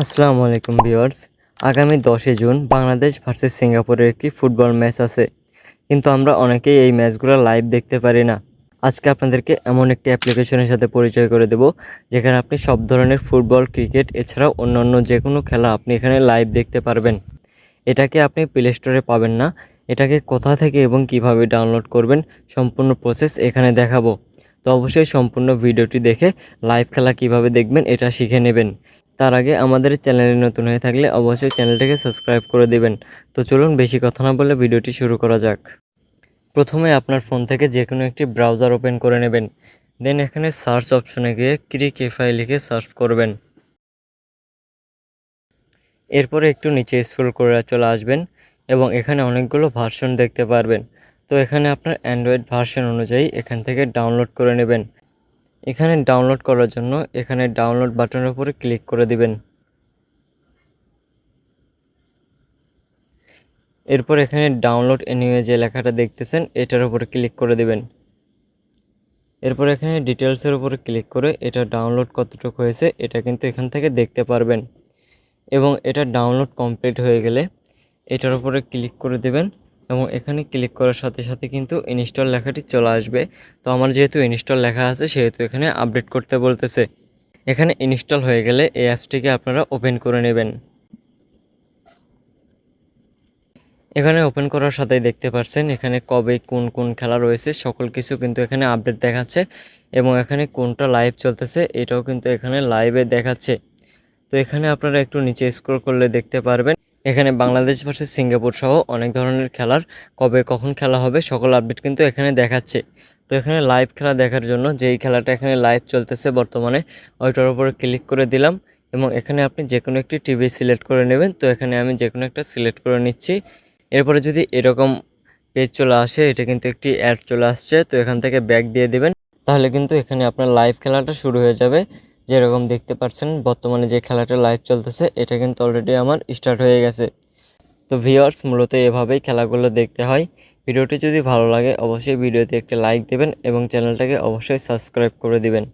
আসসালামু আলাইকুম ভিওয়ার্স আগামী দশই জুন বাংলাদেশ ভার্সেস সিঙ্গাপুরের একটি ফুটবল ম্যাচ আছে। কিন্তু আমরা অনেকেই এই ম্যাচগুলো লাইভ দেখতে পারি না। আজকে আপনাদেরকে এমন একটি অ্যাপ্লিকেশনের সাথে পরিচয় করে দেব, যেখানে আপনি সব ধরনের ফুটবল, ক্রিকেট এছাড়াও অন্যান্য যে কোনো খেলা আপনি এখানে লাইভ দেখতে পারবেন। এটাকে আপনি প্লে স্টোরে পাবেন না। এটাকে কোথা থেকে এবং কীভাবে ডাউনলোড করবেন সম্পূর্ণ প্রসেস এখানে দেখাবো। তো অবশ্যই সম্পূর্ণ ভিডিওটি দেখে লাইভ খেলা কীভাবে দেখবেন এটা শিখে নেবেন। তার আগে আমাদের চ্যানেলে নতুন হয়ে থাকলে অবশ্যই চ্যানেলটাকে সাবস্ক্রাইব করে দেবেন। তো চলুন বেশি কথা না বলে ভিডিওটি শুরু করা যাক। প্রথমে আপনার ফোন থেকে যে কোনো একটি ব্রাউজার ওপেন করে নেবেন। দেন এখানে সার্চ অপশনে গিয়ে ক্রিক এফআই লিখে সার্চ করবেন। এরপরে একটু নিচে স্ক্রল করে চলে আসবেন এবং এখানে অনেকগুলো ভার্সন দেখতে পারবেন। তো এখানে আপনার অ্যান্ড্রয়েড ভার্সন অনুযায়ী এখান থেকে ডাউনলোড করে নেবেন। এখানে ডাউনলোড করার জন্য এখানে ডাউনলোড বাটনের উপরে ক্লিক করে দিবেন। এরপর এখানে ডাউনলোড এনিওয়ে যে লেখাটা দেখতেছেন, এটার উপরে ক্লিক করে দিবেন। এরপর এখানে ডিটেলসের উপরে ক্লিক করে এটা ডাউনলোড কতটুকু হয়েছে, এটা কিন্তু এখান থেকে দেখতে পারবেন। এবং এটা ডাউনলোড কমপ্লিট হয়ে গেলে এটার উপরে ক্লিক করে দেবেন। এবং এখানে ক্লিক করার সাথে সাথে কিন্তু ইনস্টল লেখাটি চলে আসবে। তো আমার যেহেতু ইনস্টল লেখা আছে, সেহেতু এখানে আপডেট করতে বলতেছে। এখানে ইনস্টল হয়ে গেলে এই অ্যাপসটিকে আপনারা ওপেন করে নেবেন। এখানে ওপেন করার সাথেই দেখতে পাচ্ছেন, এখানে কবে কোন কোন খেলা রয়েছে, সকল কিছু কিন্তু এখানে আপডেট দেখাচ্ছে এবং এখানে কোনটা লাইভ চলতেছে, এটাও কিন্তু এখানে লাইভে দেখাচ্ছে। তো এখানে আপনারা একটু নিচে স্ক্রল করলে দেখতে পারবেন। এখানে বাংলাদেশ ভার্সেস সিঙ্গাপুর সহ অনেক ধরনের খেলার কবে কখন খেলা হবে সকল আপডেট কিন্তু এখানে দেখাচ্ছে। তো এখানে লাইভ খেলা দেখার জন্য যেই খেলাটা এখানে লাইভ চলতেছে বর্তমানে, ওইটার উপরে ক্লিক করে দিলাম এবং এখানে আপনি যে কোনো একটি টিভি সিলেক্ট করে নেবেন। তো এখানে আমি যে কোনো একটা সিলেক্ট করে নিচ্ছি। এরপরে যদি এরকম পেজ চলে আসে, এটা কিন্তু একটি অ্যাড চলে আসছে। তো এখান থেকে ব্যাক দিয়ে দেবেন। তাহলে কিন্তু এখানে আপনার লাইভ খেলাটা শুরু হয়ে যাবে। যেরকম দেখতে পাচ্ছেন বর্তমানে যে খেলাটা লাইভ চলতেছে, এটা কিন্তু অলরেডি আমার স্টার্ট হয়ে গেছে। তো ভিওয়ার্স মূলত এভাবেই খেলাগুলো দেখতে হয়। ভিডিওটি যদি ভালো লাগে, অবশ্যই ভিডিওতে একটি লাইক দেবেন এবং চ্যানেলটাকে অবশ্যই সাবস্ক্রাইব করে দিবেন।